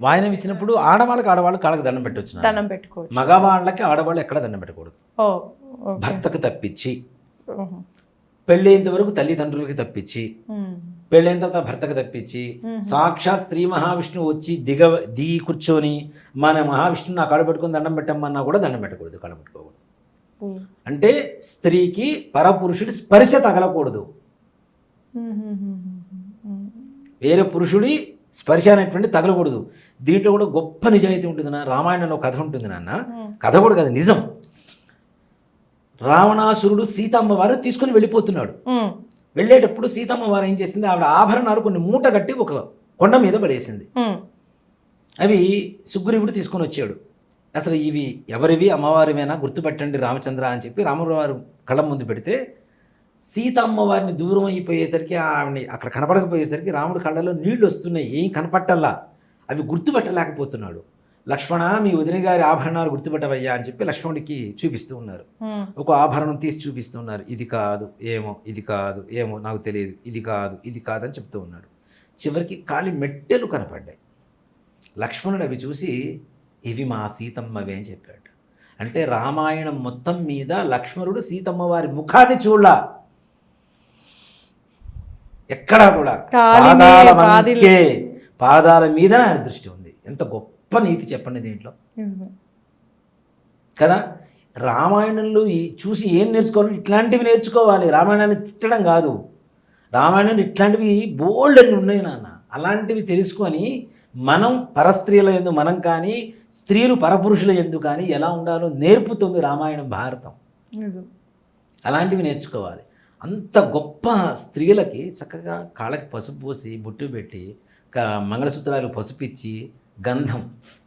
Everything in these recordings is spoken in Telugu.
వాయనం ఇచ్చినప్పుడు ఆడవాళ్ళకి ఆడవాళ్ళు కాళ్ళకి దండం పెట్టవచ్చు దండం పెట్టుకోవచ్చు మగవాళ్ళకి ఆడవాళ్ళు ఎక్కడ దండం పెట్టకూడదు. భర్తకు తప్పించి మ్మ్. పెళ్ళేంత వరకు తల్లిదండ్రులకి తప్పించి. పెళ్ళైన తర్వాత భర్తకు తప్పించి సాక్షాత్ శ్రీ మహావిష్ణువు వచ్చి దిగ దిగి కూర్చొని మన మహావిష్ణువు నా కాళ్ళు పెట్టుకుని దండం పెట్టమ్మన్నా కూడా దండం పెట్టకూడదు కాళ్ళు పెట్టుకోకూడదు. అంటే స్త్రీకి పరపురుషుడి స్పర్శ తగలకూడదు. వేరే పురుషుడి స్పర్శ అనేటువంటి తగలకూడదు. దీంట్లో కూడా గొప్ప నిజాయితీ ఉంటుంది నా రామాయణంలో కథ ఉంటుంది నాన్న. కథ కూడా కాదు నిజం. రావణాసురుడు సీతమ్మ వారు తీసుకుని వెళ్ళిపోతున్నాడు. వెళ్ళేటప్పుడు సీతమ్మ వారు ఏం చేసింది? ఆవిడ ఆభరణాలు కొన్ని మూట కట్టి ఒక కొండ మీద పడేసింది. అవి సుగ్రీవుడు తీసుకొని వచ్చాడు. అసలు ఇవి ఎవరివి? అమ్మవారివేనా? గుర్తుపట్టండి రామచంద్ర అని చెప్పి రామవారు కళ్ళ ముందు పెడితే సీత అమ్మవారిని దూరం అయిపోయేసరికి ఆవిడని అక్కడ కనపడకపోయేసరికి రాముడి కళ్ళలో నీళ్ళు వస్తున్నాయి. ఏం కనపట్టల్లా? అవి గుర్తుపట్టలేకపోతున్నాడు. లక్ష్మణ మీ వదిన గారి ఆభరణాలు గుర్తుపట్టవయ్యా అని చెప్పి లక్ష్మణుడికి చూపిస్తూ ఉన్నారు. ఒక ఆభరణం తీసి చూపిస్తున్నారు ఇది కాదు ఏమో ఇది కాదు ఏమో నాకు తెలియదు ఇది కాదు ఇది కాదని చెప్తూ ఉన్నాడు. చివరికి కాలి మెట్టెలు కనపడ్డాయి. లక్ష్మణుడు అవి చూసి ఇవి మా సీతమ్మవే అని చెప్పాడు. అంటే రామాయణం మొత్తం మీద లక్ష్మణుడు సీతమ్మ వారి ముఖాన్ని చూడ ఎక్కడా కూడా పాదాల పాదిలే. వంకే పాదాల మీదనే ఆయన దృష్టి ఉంది. ఎంత గొప్ప నీతి చెప్పండి దీంట్లో. కదా? రామాయణంలో చూసి ఏం నేర్చుకోవాలి? ఇట్లాంటివి నేర్చుకోవాలి. రామాయణాన్ని తిట్టడం కాదు. రామాయణంలో ఇట్లాంటివి బోల్డ్ అని ఉన్నాయి నాన్న. అలాంటివి తెలుసుకొని మనం పరస్త్రీల ఎందు మనం కానీ స్త్రీలు పరపురుషుల ఎందు కానీ ఎలా ఉండాలో నేర్పుతుంది రామాయణం భారతం. అలాంటివి నేర్చుకోవాలి. అంత గొప్ప స్త్రీలకి చక్కగా కాళ్ళకి పసుపు పోసి బొట్టు పెట్టి మంగళసూత్రాలు పసుపు ఇచ్చి గంధం.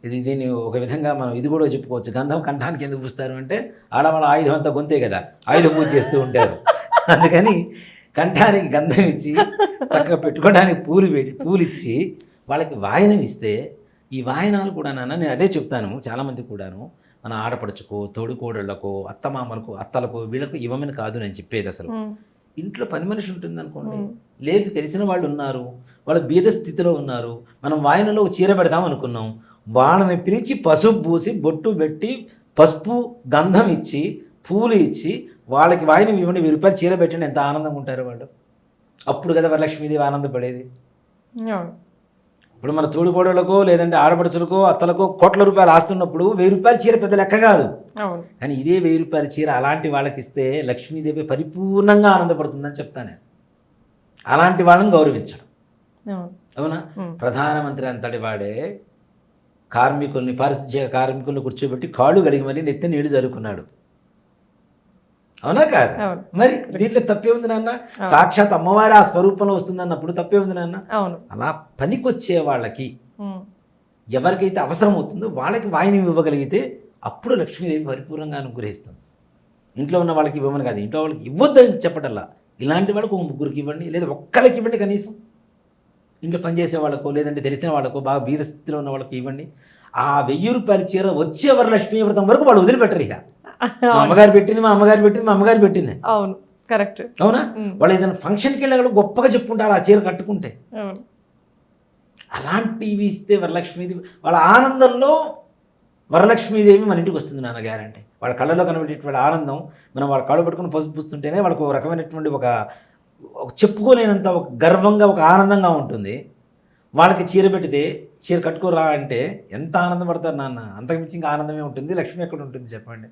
ఇది దీన్ని ఒక విధంగా మనం ఇది కూడా చెప్పుకోవచ్చు. గంధం కంఠానికి ఎందుకు పూస్తారు అంటే ఆడవాళ్ళ ఆయుధం అంతా గొంతే కదా ఆయుధం పూజ చేస్తూ ఉంటారు. అందుకని కంఠానికి గంధం ఇచ్చి చక్కగా పెట్టుకోవడానికి పూలు పెట్టి పూలు ఇచ్చి వాళ్ళకి వాయనం ఇస్తే ఈ వాయనాలు కూడా నాన్న నేను అదే చెప్తాను చాలామంది కూడాను. మన ఆడపడుచుకో తోడుకోడళ్ళకో అత్తమామలకు అత్తలకు వీళ్ళకు ఇవ్వమని కాదు నేను చెప్పేది అసలు. ఇంట్లో పని మనిషి ఉంటుంది అనుకోండి లేదు తెలిసిన వాళ్ళు ఉన్నారు వాళ్ళు బీద స్థితిలో ఉన్నారు మనం వాయనలో చీర పెడదాం అనుకున్నాం వాళ్ళని పిలిచి పసుపు పూసి బొట్టు పెట్టి పసుపు గంధం ఇచ్చి పూలు ఇచ్చి వాళ్ళకి వాయినం ఇవ్వండి వెయ్యి రూపాయలు చీర పెట్టండి ఎంత ఆనందంగా ఉంటారు వాళ్ళు. అప్పుడు కదా వరలక్ష్మీదేవి ఆనందపడేది. ఇప్పుడు మన తోడుకోడలకో లేదంటే ఆడపడుచులకో అత్తలకో కోట్ల రూపాయలు ఆస్తున్నప్పుడు వెయ్యి రూపాయల చీర పెద్ద లెక్క కాదు. కానీ ఇదే వెయ్యి రూపాయల చీర అలాంటి వాళ్ళకి ఇస్తే లక్ష్మీదేవి పరిపూర్ణంగా ఆనందపడుతుందని చెప్తాను అలాంటి వాళ్ళని గౌరవించడం. అవును. ప్రధానమంత్రి అంతటి వాడే కార్మికుల్ని పారిశుధ్య కార్మికుల్ని కూర్చోబెట్టి కాళ్ళు గడిగి మరీ నెత్తి నీళ్ళు జరుపుకున్నాడు అవునా కాదు. మరి దీంట్లో తప్పే ఉంది నాన్న? సాక్షాత్ అమ్మవారి ఆ స్వరూపంలో వస్తుందన్నప్పుడు తప్పే ఉంది నాన్న? అలా పనికొచ్చే వాళ్ళకి. ఎవరికైతే అవసరం అవుతుందో వాళ్ళకి వాయినం ఇవ్వగలిగితే అప్పుడు లక్ష్మీదేవి పరిపూర్ణంగా అనుగ్రహిస్తుంది. ఇంట్లో ఉన్న వాళ్ళకి ఇవ్వమని కాదు ఇంట్లో వాళ్ళకి ఇవ్వద్దని చెప్పటల్లా. ఇలాంటి వాళ్ళకు ఒక ముగ్గురికి ఇవ్వండి లేదా ఒక్కరికి ఇవ్వండి కనీసం. ఇంట్లో పనిచేసే వాళ్ళకో లేదంటే తెలిసిన వాళ్ళకో బాగా బీద స్థితిలో ఉన్న వాళ్ళకి ఇవ్వండి. ఆ వెయ్యి రూపాయల చీర వచ్చే వరలక్ష్మీ వ్రతం వరకు వాళ్ళు వదిలిపెట్టరు ఇక. అమ్మగారు పెట్టింది మా అమ్మగారు పెట్టింది మా అమ్మగారు పెట్టింది. అవును కరెక్ట్. అవునా? వాళ్ళు ఏదైనా ఫంక్షన్కి వెళ్ళినా కూడా గొప్పగా చెప్పుకుంటారు ఆ చీర కట్టుకుంటే. అలాంటివి ఇస్తే వరలక్ష్మీదేవి వాళ్ళ ఆనందంలో వరలక్ష్మీదేవి మన ఇంటికి వస్తుంది నాన్న గ్యారంటీ. వాళ్ళ కళ్ళలో కనబడేటువంటి ఆనందం మనం వాళ్ళ కళ్ళు పట్టుకుని పసుపు పూస్తుంటేనే వాళ్ళకు ఒక రకమైనటువంటి ఒక చెప్పుకోలేనంత ఒక గర్వంగా ఒక ఆనందంగా ఉంటుంది. వాళ్ళకి చీర పెడితే చీర కట్టుకోరా అంటే ఎంత ఆనందపడతారు నాన్న? అంతకుమించి ఇంకా ఆనందమే ఉంటుంది. లక్ష్మి ఎక్కడ ఉంటుంది చెప్పండి?